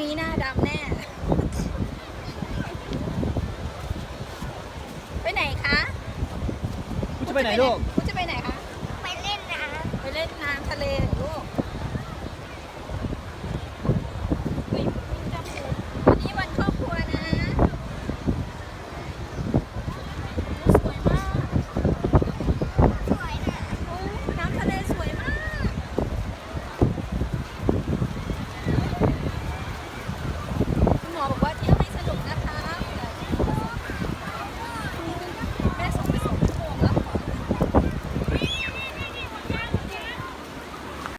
นี้หน้าดำแน่ ไปไหนคะ คุณจะไปไหนลูก คุณจะไปไหนคะ